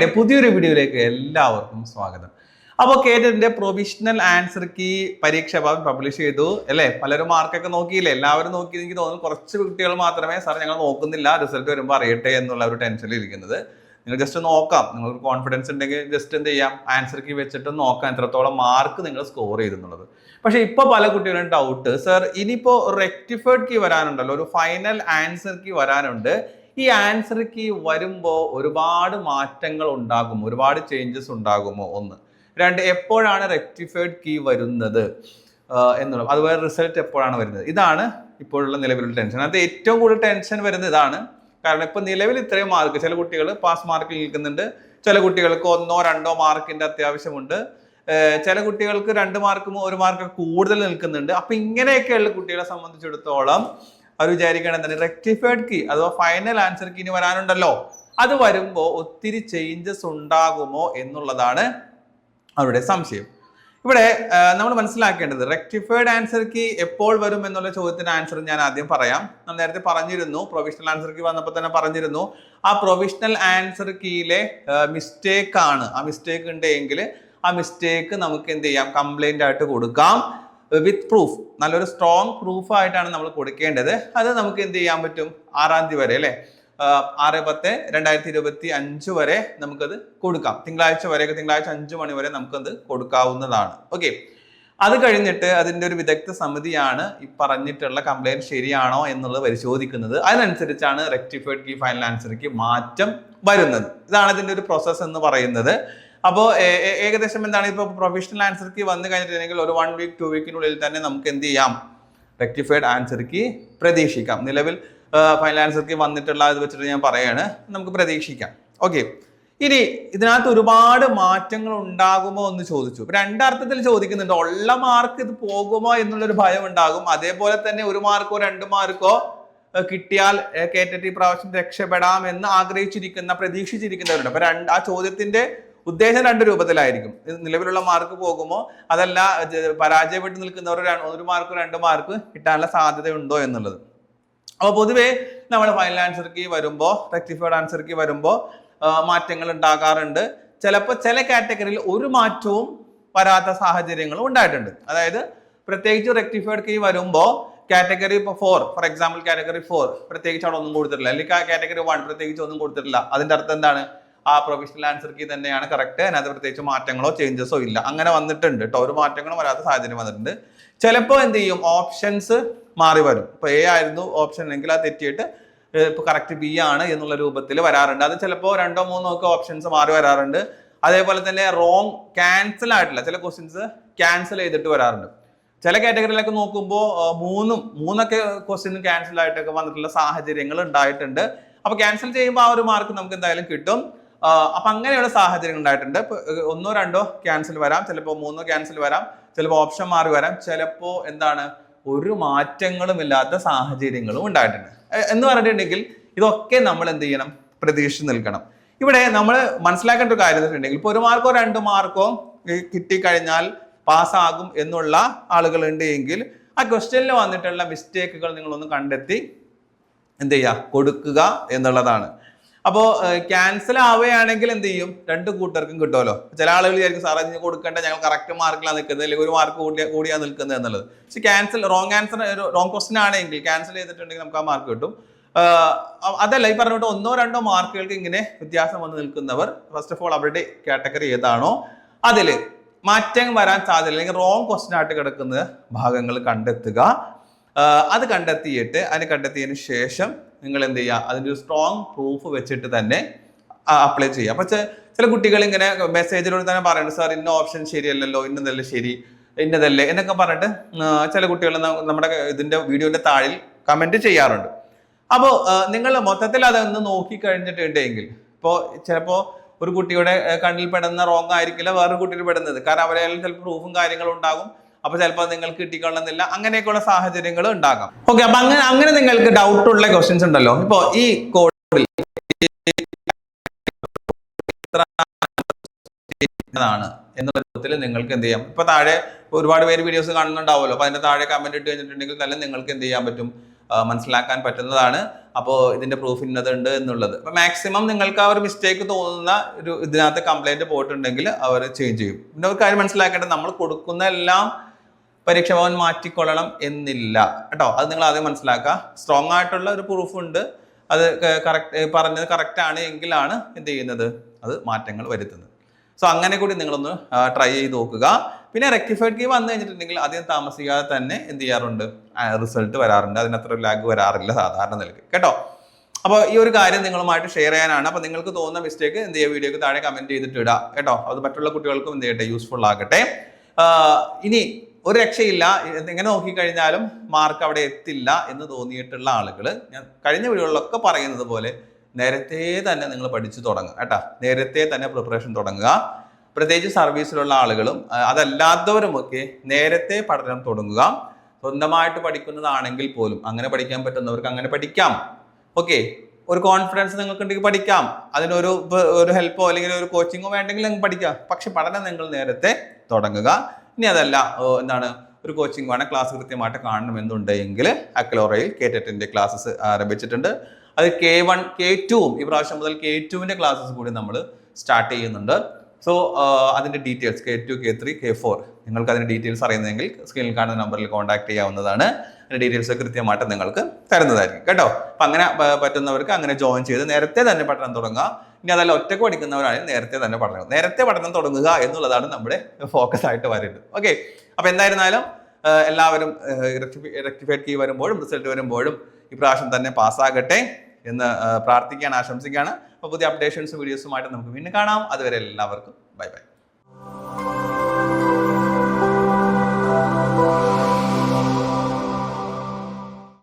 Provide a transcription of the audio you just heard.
മണിയുടെ പുതിയൊരു വീഡിയോയിലേക്ക് എല്ലാവർക്കും സ്വാഗതം. അപ്പോൾ കേറ്ററിന്റെ പ്രൊവിഷണൽ ആൻസർ കീ പരീക്ഷ ഭാഗം പബ്ലിഷ് ചെയ്തു അല്ലേ? പലരും മാർക്കൊക്കെ നോക്കിയില്ലേ? എല്ലാവരും നോക്കി എനിക്ക് തോന്നുന്നു കുറച്ച് കുട്ടികൾ മാത്രമേ സാർ ഞങ്ങൾ നോക്കുന്നില്ല. റിസൾട്ട് വരുമ്പോൾ അറിയട്ടെ എന്നുള്ള ഒരു ടെൻഷനിൽ ഇരിക്കുന്നത്. നിങ്ങൾ ജസ്റ്റ് നോക്കാം. നിങ്ങൾക്ക് കോൺഫിഡൻസ് ഉണ്ടെങ്കിൽ ജസ്റ്റ് എന്ത് ചെയ്യാം? ആൻസർ കീ വെച്ചിട്ട് നോക്കാം. എത്രത്തോളം മാർക്ക് നിങ്ങൾ സ്കോർ ചെയ്തെന്നുള്ളത് പക്ഷേ ഇപ്പോൾ പല കുട്ടികളും ഡൗട്ട് സർ ഇനിയിപ്പോൾ റെക്ടിഫൈഡ് കീ വരാനുണ്ടല്ലോ. ഒരു ഫൈനൽ ആൻസർ കീ വരാനുണ്ട്. ഈ ആൻസർ കീ വരുമ്പോൾ ഒരുപാട് മാറ്റങ്ങൾ ഉണ്ടാകും ഒരുപാട് ചേഞ്ചസ് ഉണ്ടാകുമോ ഒന്ന്? രണ്ട് എപ്പോഴാണ് റെക്ടിഫൈഡ് കീ വരുന്നത്? എന്നുള്ളത് അതുപോലെ റിസൾട്ട് എപ്പോഴാണ് വരുന്നത്? ഇതാണ് ഇപ്പോഴുള്ള നിലവിലുള്ള ടെൻഷൻ അത് ഏറ്റവും കൂടുതൽ ടെൻഷൻ വരുന്നത് ഇതാണ്. കാരണം ഇപ്പം നിലവിൽ ഇത്രയും മാർക്ക് ചില കുട്ടികൾ പാസ് മാർക്കിൽ നിൽക്കുന്നുണ്ട്. ചില കുട്ടികൾക്ക് ഒന്നോ രണ്ടോ മാർക്കിന്റെ അത്യാവശ്യമുണ്ട്. ചില കുട്ടികൾക്ക് രണ്ട് മാർക്കും ഒരു മാർക്ക് കൂടുതൽ നിൽക്കുന്നുണ്ട്. അപ്പം ഇങ്ങനെയൊക്കെയുള്ള കുട്ടികളെ സംബന്ധിച്ചിടത്തോളം അവർ വിചാരിക്കണം എന്താണ് റെക്ടിഫൈഡ് കീ അഥവാ ഫൈനൽ ആൻസർ കീ ഇനി വരാനുണ്ടല്ലോ. അത് വരുമ്പോൾ ഒത്തിരി ചേഞ്ചസ് ഉണ്ടാകുമോ എന്നുള്ളതാണ് അവരുടെ സംശയം. ഇവിടെ നമ്മൾ മനസ്സിലാക്കേണ്ടത് റെക്ടിഫൈഡ് ആൻസർ കീ എപ്പോൾ വരും എന്നുള്ള ചോദ്യത്തിന് ആൻസർ ഞാൻ ആദ്യം പറയാം. നമ്മൾ നേരത്തെ പറഞ്ഞിരുന്നു പ്രൊവിഷണൽ ആൻസർ കീ വന്നപ്പോൾ തന്നെ പറഞ്ഞിരുന്നു. ആ പ്രൊവിഷണൽ ആൻസർ കീയിലെ മിസ്റ്റേക്ക് ആണ്. ആ മിസ്റ്റേക്ക് ഉണ്ടെങ്കിൽ ആ മിസ്റ്റേക്ക് നമുക്ക് എന്ത് ചെയ്യാം? കംപ്ലൈന്റ് ആയിട്ട് കൊടുക്കാം. വിത്ത് പ്രൂഫ് നല്ലൊരു സ്ട്രോങ് പ്രൂഫ് ആയിട്ടാണ് നമ്മൾ കൊടുക്കേണ്ടത്. അത് നമുക്ക് എന്ത് ചെയ്യാൻ പറ്റും? ആറാം തീയതി വരെ അല്ലേ? ആറ് പത്ത് രണ്ടായിരത്തി ഇരുപത്തി അഞ്ച് വരെ നമുക്കത് കൊടുക്കാം. തിങ്കളാഴ്ച വരെയൊക്കെ തിങ്കളാഴ്ച അഞ്ച് മണി വരെ നമുക്കത് കൊടുക്കാവുന്നതാണ്. ഓക്കെ അത് കഴിഞ്ഞിട്ട് അതിന്റെ ഒരു വിദഗ്ധ സമിതിയാണ് ഈ പറഞ്ഞിട്ടുള്ള കംപ്ലൈന്റ് ശരിയാണോ എന്നുള്ളത് പരിശോധിക്കുന്നത്. അതിനനുസരിച്ചാണ് റെക്ടിഫൈഡ് കീ ഫൈനൽ ആൻസർക്ക് മാറ്റം വരുന്നത്. ഇതാണ് ഇതിന്റെ ഒരു പ്രോസസ്സ് എന്ന് പറയുന്നത്. അപ്പോൾ ഏകദേശം എന്താണ് ഇപ്പോൾ പ്രൊഫഷണൽ ആൻസർ കീ വന്നു കഴിഞ്ഞിട്ടുണ്ടെങ്കിൽ ഒരു വൺ വീക്ക് ടു വീക്കിനുള്ളിൽ തന്നെ നമുക്ക് എന്ത് ചെയ്യാം? റെക്ടിഫൈഡ് ആൻസർ കീ പ്രതീക്ഷിക്കാം. നിലവിൽ ഫൈനൽ ആൻസർ കീ വന്നിട്ടുള്ള ഇത് വെച്ചിട്ട് ഞാൻ പറയാണ്. നമുക്ക് പ്രതീക്ഷിക്കാം. ഓക്കെ ഇനി ഇതിനകത്ത് ഒരുപാട് മാറ്റങ്ങൾ ഉണ്ടാകുമോ എന്ന് ചോദിച്ചു. രണ്ടർത്ഥത്തിൽ ചോദിക്കുന്നുണ്ട്. ഉള്ള മാർക്ക് ഇത് പോകുമോ എന്നുള്ളൊരു ഭയം ഉണ്ടാകും. അതേപോലെ തന്നെ ഒരു മാർക്കോ രണ്ട് മാർക്കോ കിട്ടിയാൽ കേറ്റി പ്രാവശ്യം രക്ഷപ്പെടാം എന്ന് ആഗ്രഹിച്ചിരിക്കുന്ന പ്രതീക്ഷിച്ചിരിക്കുന്നവരുണ്ട്. അപ്പൊ രണ്ട് ആ ചോദ്യത്തിന്റെ ഉദ്ദേശം രണ്ട് രൂപത്തിലായിരിക്കും. നിലവിലുള്ള മാർക്ക് പോകുമോ? അതല്ല പരാജയപ്പെട്ടു നിൽക്കുന്നവർ ഒരു മാർക്ക് രണ്ട് മാർക്ക് കിട്ടാനുള്ള സാധ്യതയുണ്ടോ എന്നുള്ളത്. അപ്പോൾ പൊതുവേ നമ്മൾ ഫൈനൽ ആൻസർ കീ വരുമ്പോൾ റെക്ടിഫൈഡ് ആൻസർ കീ വരുമ്പോൾ മാറ്റങ്ങൾ ഉണ്ടാകാറുണ്ട്. ചിലപ്പോൾ ചില കാറ്റഗറിയിൽ ഒരു മാറ്റവും വരാത്ത സാഹചര്യങ്ങളും ഉണ്ടായിട്ടുണ്ട്. അതായത് പ്രത്യേകിച്ച് റെക്ടിഫൈഡ് കീ വരുമ്പോൾ കാറ്റഗറി ഇപ്പോൾ for for example category four പ്രത്യേകിച്ച് അവിടെ ഒന്നും കൊടുത്തിട്ടില്ല. അല്ലെങ്കിൽ കാറ്റഗറി വൺ പ്രത്യേകിച്ച് ഒന്നും കൊടുത്തിട്ടില്ല. അതിന്റെ അർത്ഥം എന്താണ്? ആ പ്രൊഫഷണൽ ആൻസർ കീ തന്നെയാണ് കറക്റ്റ് അതിനകത്ത് പ്രത്യേകിച്ച് മാറ്റങ്ങളോ ചേഞ്ചസോ ഇല്ല. അങ്ങനെ വന്നിട്ടുണ്ട് കേട്ടോ ഒരു മാറ്റങ്ങളും വരാത്ത സാഹചര്യം വന്നിട്ടുണ്ട്. ചിലപ്പോൾ എന്ത് ചെയ്യും? ഓപ്ഷൻസ് മാറി വരും. ഇപ്പൊ എ ആയിരുന്നു ഓപ്ഷൻ എങ്കിൽ അത് തെറ്റിയിട്ട് ഇപ്പോൾ ഇപ്പൊ കറക്റ്റ് ബി ആണ് എന്നുള്ള രൂപത്തിൽ വരാറുണ്ട്. അത് ചിലപ്പോൾ രണ്ടോ മൂന്നോ ഒക്കെ ഓപ്ഷൻസ് മാറി വരാറുണ്ട്. അതേപോലെ തന്നെ റോങ് ക്യാൻസൽ ആയിട്ടില്ല. ചില ക്വസ്റ്റ്യൻസ് ക്യാൻസൽ ചെയ്തിട്ട് വരാറുണ്ട്. ചില കാറ്റഗറിയിലൊക്കെ നോക്കുമ്പോൾ മൂന്നും മൂന്നൊക്കെ ക്വസ്റ്റ്യൻ ക്യാൻസൽ ആയിട്ടൊക്കെ വന്നിട്ടുള്ള സാഹചര്യങ്ങൾ ഉണ്ടായിട്ടുണ്ട്. അപ്പോൾ ക്യാൻസൽ ചെയ്യുമ്പോൾ ആ ഒരു മാർക്ക് നമുക്ക് എന്തായാലും കിട്ടും. അപ്പൊ അങ്ങനെയുള്ള സാഹചര്യങ്ങൾ ഉണ്ടായിട്ടുണ്ട്. ഒന്നോ രണ്ടോ ക്യാൻസൽ വരാം. ചിലപ്പോൾ മൂന്നോ ക്യാൻസൽ വരാം. ചിലപ്പോൾ ഓപ്ഷൻ മാറി വരാം. ചിലപ്പോൾ എന്താണ് ഒരു മാറ്റങ്ങളും ഇല്ലാത്ത സാഹചര്യങ്ങളും ഉണ്ടായിട്ടുണ്ട്. എന്ന് പറഞ്ഞിട്ടുണ്ടെങ്കിൽ ഇതൊക്കെ നമ്മൾ എന്ത് ചെയ്യണം? പ്രതീക്ഷിച്ച് നിൽക്കണം. ഇവിടെ നമ്മൾ മനസ്സിലാക്കേണ്ട ഒരു കാര്യം എന്ന് വെച്ചിട്ടുണ്ടെങ്കിൽ ഇപ്പോൾ ഒരു മാർക്കോ രണ്ട് മാർക്കോ കിട്ടിക്കഴിഞ്ഞാൽ പാസ്സാകും എന്നുള്ള ആളുകൾ ഉണ്ട് എങ്കിൽ ആ ക്വസ്റ്റ്യനിൽ വന്നിട്ടുള്ള മിസ്റ്റേക്കുകൾ നിങ്ങളൊന്ന് കണ്ടെത്തി എന്ത് ചെയ്യുക? കൊടുക്കുക എന്നുള്ളതാണ്. അപ്പോൾ ക്യാൻസൽ ആവുകയാണെങ്കിൽ എന്ത് ചെയ്യും? രണ്ട് കൂട്ടർക്കും കിട്ടുമല്ലോ. ചില ആളുകൾ വിചാരിക്കും സാറേ ഇതിന് കൊടുക്കേണ്ട ഞങ്ങൾ കറക്റ്റ് മാർക്കിലാണ് നിൽക്കുന്നത് അല്ലെങ്കിൽ ഒരു മാർക്ക് കൂടിയ കൂടിയാണ് നിൽക്കുന്നത് എന്നുള്ളത്. പക്ഷെ cancel wrong answer wrong question ആണെങ്കിൽ ക്യാൻസൽ ചെയ്തിട്ടുണ്ടെങ്കിൽ നമുക്ക് ആ മാർക്ക് കിട്ടും. അതല്ല ഈ പറഞ്ഞിട്ട് ഒന്നോ രണ്ടോ മാർക്കുകൾക്ക് ഇങ്ങനെ വ്യത്യാസം വന്ന് നിൽക്കുന്നവർ ഫസ്റ്റ് ഓഫ് ഓൾ അവരുടെ കാറ്റഗറി ഏതാണോ അതിൽ മാറ്റം വരാൻ സാധ്യത അല്ലെങ്കിൽ റോങ് ക്വസ്റ്റൻ ആയിട്ട് കിടക്കുന്ന ഭാഗങ്ങൾ കണ്ടെത്തുക. അത് കണ്ടെത്തിയിട്ട് അതിന് കണ്ടെത്തിയതിന് ശേഷം നിങ്ങൾ എന്ത് ചെയ്യുക അതിന്റെ ഒരു സ്ട്രോങ് പ്രൂഫ് വെച്ചിട്ട് തന്നെ അപ്ലൈ ചെയ്യുക അപ്പൊ ചില കുട്ടികൾ ഇങ്ങനെ മെസ്സേജിലൂടെ തന്നെ പറയുന്നുണ്ട് സാർ ഇന്ന ഓപ്ഷൻ ശരിയല്ലല്ലോ ഇന്നതല്ലേ ശരി ഇന്നതല്ലേ എന്നൊക്കെ പറഞ്ഞിട്ട് ചില കുട്ടികൾ നമ്മുടെ ഇതിന്റെ വീഡിയോന്റെ താഴിൽ കമന്റ് ചെയ്യാറുണ്ട്. അപ്പോൾ നിങ്ങൾ മൊത്തത്തിൽ അതൊന്ന് നോക്കി കഴിഞ്ഞിട്ടുണ്ടെങ്കിൽ ഇപ്പോൾ ചിലപ്പോൾ ഒരു കുട്ടിയുടെ കണ്ണിൽ പെടുന്ന റോങ് ആയിരിക്കില്ല വേറൊരു കുട്ടിയിൽ പെടുന്നത്. കാരണം അവരെ ചിലപ്പോൾ പ്രൂഫും കാര്യങ്ങളും ഉണ്ടാകും. അപ്പൊ ചിലപ്പോൾ നിങ്ങൾക്ക് കിട്ടിക്കൊള്ളുന്നില്ല. അങ്ങനെയൊക്കെയുള്ള സാഹചര്യങ്ങൾ ഉണ്ടാകാം. ഓക്കെ അപ്പൊ അങ്ങനെ അങ്ങനെ നിങ്ങൾക്ക് ഡൗട്ട് ഉള്ള ക്വസ്റ്റ്യൻസ് ഉണ്ടല്ലോ. ഇപ്പോ ഈ കോഡിൽ ാണ് എന്ന രൂപത്തിൽ നിങ്ങൾക്ക് എന്ത് ചെയ്യാം? ഇപ്പൊ താഴെ ഒരുപാട് പേര് വീഡിയോസ് കാണുന്നുണ്ടാവുമല്ലോ. അപ്പൊ അതിന്റെ താഴെ കമന്റ് ഇട്ട് കഴിഞ്ഞിട്ടുണ്ടെങ്കിൽ തന്നെ നിങ്ങൾക്ക് എന്ത് ചെയ്യാൻ പറ്റും? മനസ്സിലാക്കാൻ പറ്റുന്നതാണ്. അപ്പോൾ ഇതിന്റെ പ്രൂഫ് ഇന്നതുണ്ട് എന്നുള്ളത്. അപ്പൊ മാക്സിമം നിങ്ങൾക്ക് ആ ഒരു മിസ്റ്റേക്ക് തോന്നുന്ന ഒരു ഇതിനകത്ത് കംപ്ലൈന്റ് പോയിട്ടുണ്ടെങ്കിൽ അവർ ചേഞ്ച് ചെയ്യും. പിന്നെ ഒരു കാര്യം മനസ്സിലാക്കേണ്ടത് നമ്മൾ കൊടുക്കുന്ന എല്ലാം പരീക്ഷ ഭവൻ മാറ്റിക്കൊള്ളണം എന്നില്ല. കേട്ടോ? അത് നിങ്ങൾ ആദ്യം മനസ്സിലാക്കുക. സ്ട്രോങ് ആയിട്ടുള്ള ഒരു പ്രൂഫ് ഉണ്ട്. അത് കറക്റ്റ് പറഞ്ഞത് കറക്റ്റ് ആണ് എങ്കിലാണ് എന്ത് ചെയ്യുന്നത്? അത് മാറ്റങ്ങൾ വരുത്തുന്നത്. സോ അങ്ങനെ കൂടി നിങ്ങളൊന്ന് ട്രൈ ചെയ്ത് നോക്കുക. പിന്നെ റെക്ടിഫൈഡ് കീ വന്നു കഴിഞ്ഞിട്ടുണ്ടെങ്കിൽ അധികം താമസിക്കാതെ തന്നെ എന്ത് ചെയ്യാറുണ്ട്? റിസൾട്ട് വരാറുണ്ട്. അതിനത്ര ലാഗ് വരാറില്ല സാധാരണ നിലയ്ക്ക്. കേട്ടോ? അപ്പോൾ ഈ ഒരു കാര്യം നിങ്ങളുമായിട്ട് ഷെയർ ചെയ്യാനാണ്. അപ്പോൾ നിങ്ങൾക്ക് തോന്നുന്ന മിസ്റ്റേക്ക് എന്ത് ചെയ്യുക? വീഡിയോക്ക് താഴെ കമന്റ് ചെയ്തിട്ട് ഇടുക കേട്ടോ? അത് മറ്റുള്ള കുട്ടികൾക്കും എന്ത് ചെയ്യട്ടെ? യൂസ്ഫുൾ ആകട്ടെ. ഇനി ഒരു രക്ഷയില്ല. എങ്ങനെ നോക്കിക്കഴിഞ്ഞാലും മാർക്ക് അവിടെ എത്തില്ല എന്ന് തോന്നിയിട്ടുള്ള ആളുകൾ ഞാൻ കഴിഞ്ഞ വീഡിയോകളിലൊക്കെ പറയുന്നത് പോലെ നേരത്തെ തന്നെ നിങ്ങൾ പഠിച്ചു തുടങ്ങുക കേട്ടാ. നേരത്തെ തന്നെ പ്രിപ്പറേഷൻ തുടങ്ങുക. പ്രത്യേകിച്ച് സർവീസിലുള്ള ആളുകളും അതല്ലാത്തവരുമൊക്കെ നേരത്തെ പഠനം തുടങ്ങുക. സ്വന്തമായിട്ട് പഠിക്കുന്നതാണെങ്കിൽ പോലും അങ്ങനെ പഠിക്കാൻ പറ്റുന്നവർക്ക് അങ്ങനെ പഠിക്കാം. ഓക്കെ ഒരു കോൺഫിഡൻസ് നിങ്ങൾക്ക് ഉണ്ടെങ്കിൽ പഠിക്കാം. അതിനൊരു ഒരു ഹെൽപ്പോ അല്ലെങ്കിൽ ഒരു കോച്ചിങ്ങോ വേണ്ടെങ്കിൽ നിങ്ങൾക്ക് പഠിക്കാം പക്ഷെ പഠനം നിങ്ങൾ നേരത്തെ തുടങ്ങുക. ഇനി അതല്ല. എന്താണ്? ഒരു കോച്ചിങ് വേണം ക്ലാസ് കൃത്യമായിട്ട് കാണണമെന്നുണ്ടെങ്കിൽ അക്ലോറയിൽ കെ ടെറ്റിന്റെ ക്ലാസ്സസ് ആരംഭിച്ചിട്ടുണ്ട്. അത് കെ വൺ കെ ടുവും പ്രാവശ്യം മുതൽ കെ ടുവിന്റെ ക്ലാസ്സസ് കൂടി നമ്മൾ സ്റ്റാർട്ട് ചെയ്യുന്നുണ്ട്. സോ അതിന്റെ details K two K three K four നിങ്ങൾക്ക് അതിന്റെ ഡീറ്റെയിൽസ് അറിയുന്നതെങ്കിൽ സ്ക്രീനിൽ കാണുന്ന നമ്പറിൽ കോൺടാക്ട് ചെയ്യാവുന്നതാണ്. അതിന്റെ ഡീറ്റെയിൽസ് കൃത്യമായിട്ട് നിങ്ങൾക്ക് തരുന്നതായിരിക്കും. കേട്ടോ? അപ്പൊ അങ്ങനെ പറ്റുന്നവർക്ക് അങ്ങനെ ജോയിൻ ചെയ്ത് നേരത്തെ തന്നെ പഠനം തുടങ്ങുക ഇനി അതല്ല ഒറ്റയ്ക്ക് പഠിക്കുന്നവരാണെങ്കിൽ നേരത്തെ തന്നെ പഠനം. നേരത്തെ പഠനം തുടങ്ങുക എന്നുള്ളതാണ് നമ്മുടെ ഫോക്കസ് ആയിട്ട് വരുന്നത് ഓക്കെ അപ്പൊ എന്തായിരുന്നാലും എല്ലാവരും റെക്ടിഫൈഡ് കീ വരുമ്പോഴും റിസൾട്ട് വരുമ്പോഴും ഇപ്രാവശ്യം തന്നെ പാസ്സാകട്ടെ എന്ന് പ്രാർത്ഥിക്കുകയാണ് ആശംസിക്കുകയാണ്. അപ്പോൾ പുതിയ അപ്ഡേഷൻസ് വീഡിയോസുമായിട്ട് നമുക്ക് വീണ്ടും കാണാം. അതുവരെ എല്ലാവർക്കും ബൈ ബൈ